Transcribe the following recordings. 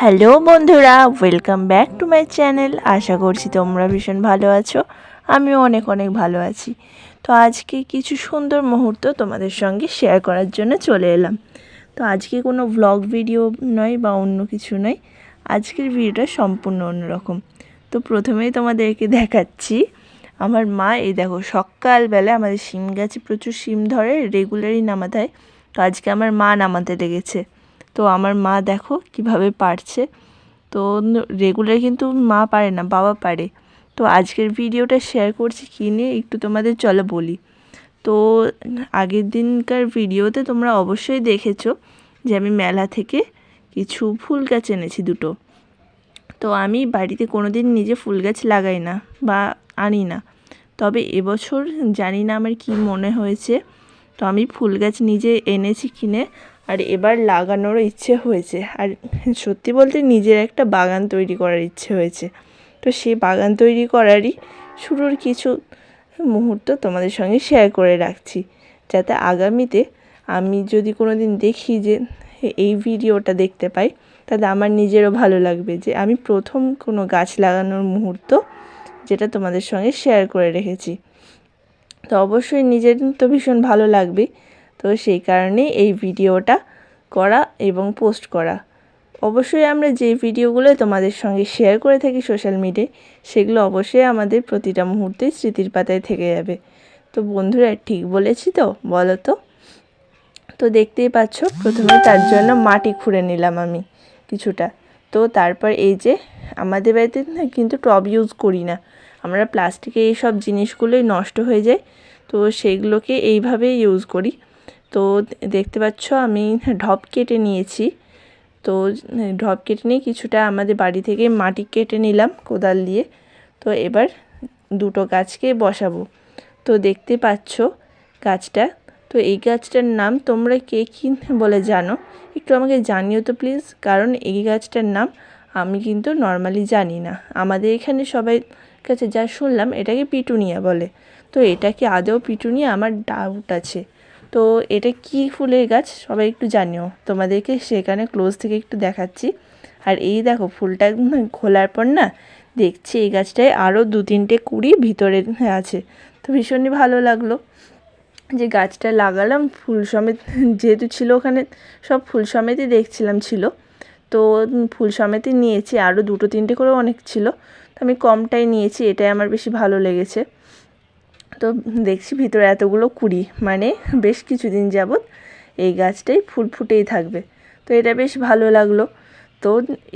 Hello বন্ধুরা welcome back to my channel আশা করছি তোমরা ভীষণ ভালো আছো, আমিও অনেক অনেক ভালো আছি। তো আজকে কিছু সুন্দর মুহূর্ত তোমাদের সঙ্গে শেয়ার করার জন্য চলে এলাম। তো আজকে কোনো ব্লগ ভিডিও নয় বা অন্য কিছু নয়, আজকের ভিডিওটা সম্পূর্ণ অন্যরকম। তো প্রথমেই তোমাদেরকে দেখাচ্ছি, আমার মা এই দেখো সকালবেলা আমাদের শিম গাছে প্রচুর শিম ধরে রেগুলারই নামাতে হয়। তো আজকে আমার মা নামাতে লেগেছে। তো আমার মা দেখো কীভাবে পারছে। তো রেগুলার কিন্তু মা পারে না, বাবা পারে। তো আজকের ভিডিওটা শেয়ার করছি কী নিয়ে একটু তোমাদের চলো বলি। তো আগের দিনকার ভিডিওতে তোমরা অবশ্যই দেখেছ যে আমি মেলা থেকে কিছু ফুল গাছ এনেছি দুটো। তো আমি বাড়িতে কোনো দিন নিজে ফুল গাছ লাগাই না বা আনি না। তবে এবছর জানি না আমার কি মনে হয়েছে। তো আমি ফুল গাছ নিজে এনেছি কিনে আর এবার লাগানোরও ইচ্ছে হয়েছে। আর সত্যি বলতে নিজের একটা বাগান তৈরি করার ইচ্ছে হয়েছে। তো সেই বাগান তৈরি করারই শুরুর কিছু মুহূর্ত তোমাদের সঙ্গে শেয়ার করে রাখছি। যাতে আগামীতে আমি যদি কোনো দিন দেখি যে এই ভিডিওটা দেখতে পাই তাতে আমার নিজেরও ভালো লাগবে যে আমি প্রথম কোনো গাছ লাগানোর মুহূর্ত যেটা তোমাদের সঙ্গে শেয়ার করে রেখেছি। তো অবশ্যই নিজের তো ভীষণ ভালো লাগবে তো সেই কারণেই এই ভিডিওটা করা এবং পোস্ট করা। অবশ্যই আমরা যে ভিডিওগুলো তোমাদের সঙ্গে শেয়ার করে থাকি সোশ্যাল মিডিয়ায় সেগুলো অবশ্যই আমাদের প্রতিটা মুহূর্তে স্মৃতির পাতায় থেকে যাবে। তো বন্ধুরা, ঠিক বলেছি তো? বলো তো? তো দেখতেই পাচ্ছ, প্রথমে তার জন্য মাটি খুঁড়ে নিলাম আমি কিছুটা। তো তারপর এই যে আমাদের বাড়িতে না কিন্তু টব ইউজ করি না। আমরা প্লাস্টিকে এই সব জিনিসগুলোই নষ্ট হয়ে যায়। তো সেইগুলোকে এইভাবে ইউজ করি। তো দেখতে পাচ্ছ আমি ঢপ কেটে নিয়েছি। তো ঢপ কেটে নিয়ে কিছুটা আমাদের বাড়ি থেকে মাটি কেটে নিলাম কোদাল দিয়ে। তো এবার দুটো গাছকে বসাবো। তো দেখতে পাচ্ছ গাছটা। তো এই গাছটার নাম তোমরা কে কী বলে জানো? একটু আমাকে জানিও তো প্লিজ। কারণ এই গাছটার নাম আমি কিন্তু নর্মালি জানি না। আমাদের এখানে সবাই কাছে যা শুনলাম এটাকে পিটুনিয়া বলে। তো এটা কি আদৌ পিটুনিয়া? আমার ডাউট আছে। তো এটা কি ফুলের গাছ? সবাই একটু জানিও। তোমাদেরকে সেখানে ক্লোজ থেকে একটু দেখাচ্ছি। আর এই দেখো, ফুলটা খোলার পর না দেখছি এই গাছটায় আরও দু তিনটে কুড়ি ভিতরে আছে। তো ভীষণই ভালো লাগল যে গাছটা লাগালাম। ফুল সমেত যেহেতু ছিল ওখানে, সব ফুল সমেতই দেখছিলাম ছিল। তো ফুল সমেতই নিয়েছি। আরও দুটো তিনটে করেও অনেক ছিল। তো আমি কমটাই নিয়েছি। এটাই আমার বেশি ভালো লেগেছে। তো দেখছি ভিতরে এতগুলো কুড়ি। মানে বেশ কিছুদিন যাবৎ এই গাছটাই ফুল ফুটেই থাকবে। তো এটা বেশ ভালো লাগল। তো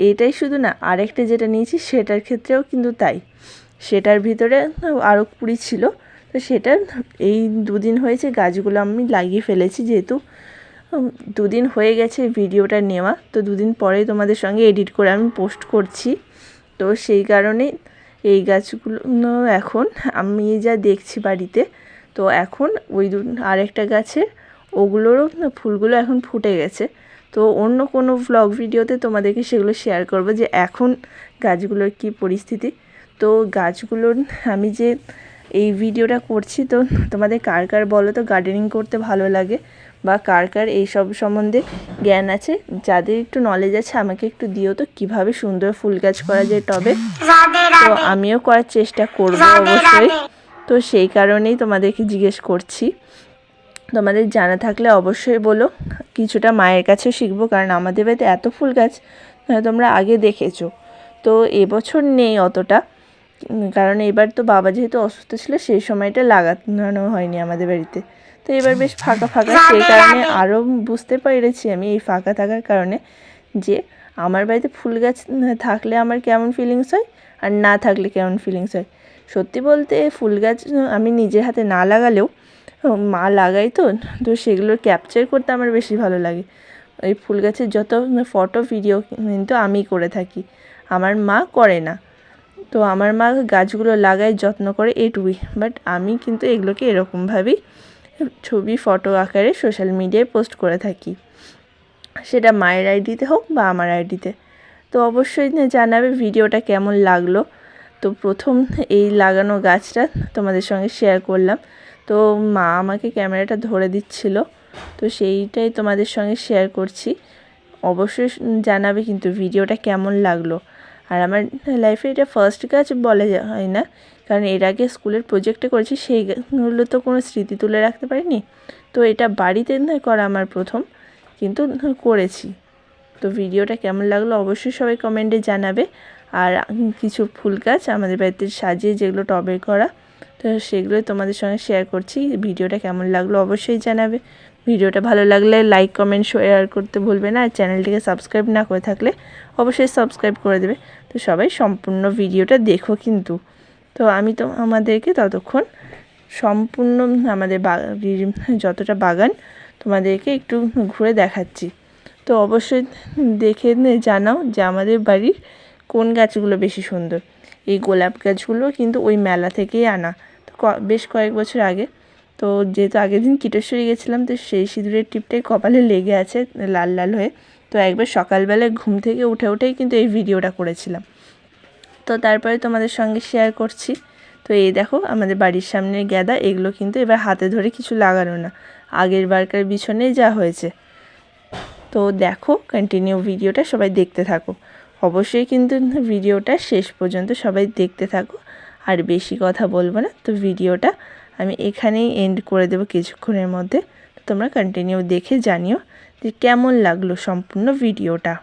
এটাই শুধু না, আরেকটা যেটা নিয়েছি সেটার ক্ষেত্রেও কিন্তু তাই। সেটার ভিতরে আরও কুড়ি ছিল। তো সেটা এই দুদিন হয়েছে গাছগুলো আমি লাগিয়ে ফেলেছি যেহেতু দুদিন হয়ে গেছে ভিডিওটা নেওয়া। তো দুদিন পরে তোমাদের সঙ্গে এডিট করে আমি পোস্ট করছি। তো সেই কারণে এই গাছগুলো এখন আমি যা দেখছি বাড়িতে, তো এখন ওই দু, আরেকটা গাছের, ওগুলোরও ফুলগুলো এখন ফুটে গেছে। তো অন্য কোনো ব্লগ ভিডিওতে তোমাদেরকে সেগুলো শেয়ার করব যে এখন গাছগুলোর কি পরিস্থিতি। তো গাছগুলোর, আমি যে এই ভিডিওটা করছি তো তোমাদের কার কার বলো তো গার্ডেনিং করতে ভালো লাগে? বা কার কার এইসব সম্বন্ধে জ্ঞান আছে? যাদের একটু নলেজ আছে আমাকে একটু দিও তো কীভাবে সুন্দর ফুল গাছ করা যায় টবে? তো আমিও করার চেষ্টা করব অবশ্যই। তো সেই কারণেই তোমাদেরকে জিজ্ঞেস করছি। তোমাদের জানা থাকলে অবশ্যই বলো কিছুটা মায়ের কাছেও শিখব কারণ আমাদের বাড়িতে এত ফুল গাছ তোমরা আগে দেখেছ। তো এবছর নেই অতটা। কারণ এবার তো বাবা যেহেতু অসুস্থ ছিল সেই সময়টা লাগানো হয়নি আমাদের বাড়িতে। তো এবার বেশ ফাঁকা ফাঁকা সেই কারণে আরও বুঝতে পেরেছি আমি এই ফাঁকা থাকার কারণে যে আমার বাড়িতে ফুল গাছ থাকলে আমার কেমন ফিলিংস হয় আর না থাকলে কেমন ফিলিংস হয়। সত্যি বলতে ফুল গাছ আমি নিজের হাতে না লাগালেও মা লাগাই তো তো সেগুলো ক্যাপচার করতে আমার বেশি ভালো লাগে। ওই ফুল গাছের যত ফটো ভিডিও কিন্তু আমি করে থাকি। আমার মা করে না। তো আমার মা গাছগুলো লাগায় যত্ন করে এটুকুই। বাট আমি কিন্তু এগুলোকে এরকমভাবেই ছবি, ফটো আকারে সোশ্যাল মিডিয়ায় পোস্ট করে থাকি। সেটা মায়ের আইডিতে হোক বা আমার আইডিতে তো। অবশ্যই জানাবে ভিডিওটা কেমন লাগল। তো প্রথম এই লাগানো গাছটা তোমাদের সঙ্গে শেয়ার করলাম। তো মা আমাকে ক্যামেরাটা ধরে দিচ্ছিল। তো সেইটাই তোমাদের সঙ্গে শেয়ার করছি। অবশ্যই জানাবে কিন্তু ভিডিওটা কেমন লাগল। আর আমার লাইফে এটা ফার্স্ট কাজ বলা হয় না। কারণ এর আগে স্কুলের প্রজেক্টে করেছি, সেইগুলো তো কোনো স্মৃতি তুলে রাখতে পারিনি। তো এটা বাড়িতে করা আমার প্রথম। কিন্তু করেছি। তো ভিডিওটা কেমন লাগল অবশ্যই সবাই কমেন্টে জানাবে। আর কিছু ফুল গাছ আমাদের বাড়িতে সাজিয়ে যেগুলো টবে করা সেগুলোই তোমাদের সঙ্গে শেয়ার করছি। ভিডিওটা কেমন লাগল অবশ্যই জানাবে। ভিডিওটা ভালো লাগলে লাইক কমেন্ট শেয়ার করতে ভুলবে না। আর চ্যানেলটিকে সাবস্ক্রাইব না করে থাকলে অবশ্যই সাবস্ক্রাইব করে দেবে। তো সবাই সম্পূর্ণ ভিডিওটা দেখো কিন্তু। তো আমি তো আমাদেরকে ততক্ষণ সম্পূর্ণ আমাদের যতটা বাগান তোমাদেরকে একটু ঘুরে দেখাচ্ছি। তো অবশ্যই দেখে জানাও যে আমাদের বাড়ির কোন গাছগুলো বেশি সুন্দর। এই গোলাপ গাছগুলো কিন্তু ওই মেলা থেকেই আনা। বেশ কয়েক বছর আগে। তো যেহেতু আগের দিন কিটেশ্বরী গেছিলাম, তো সেই সিঁদুরের টিপটাই কপালে লেগে আছে, লাল লাল হয়ে। তো একবার সকালবেলায় ঘুম থেকে উঠে উঠেই কিন্তু এই ভিডিওটা করেছিলাম। তো তারপরে তোমাদের সঙ্গে শেয়ার করছি। তো এই দেখো, আমাদের বাড়ির সামনে গ্যাদা, এগুলো কিন্তু এবার হাতে ধরে কিছু লাগানো না। আগের বারকার বিছনেই যা হয়েছে। তো দেখো কন্টিনিউ ভিডিওটা সবাই দেখতে থাকো। অবশ্যই কিন্তু ভিডিওটা শেষ পর্যন্ত সবাই দেখতে থাকো। আর বেশি কথা বলব না। তো ভিডিওটা আমি এখানেই এন্ড করে দেবো কিছুক্ষণের মধ্যে। তোমরা কন্টিনিউ দেখে জানিও যে কেমন লাগল সম্পূর্ণ ভিডিওটা।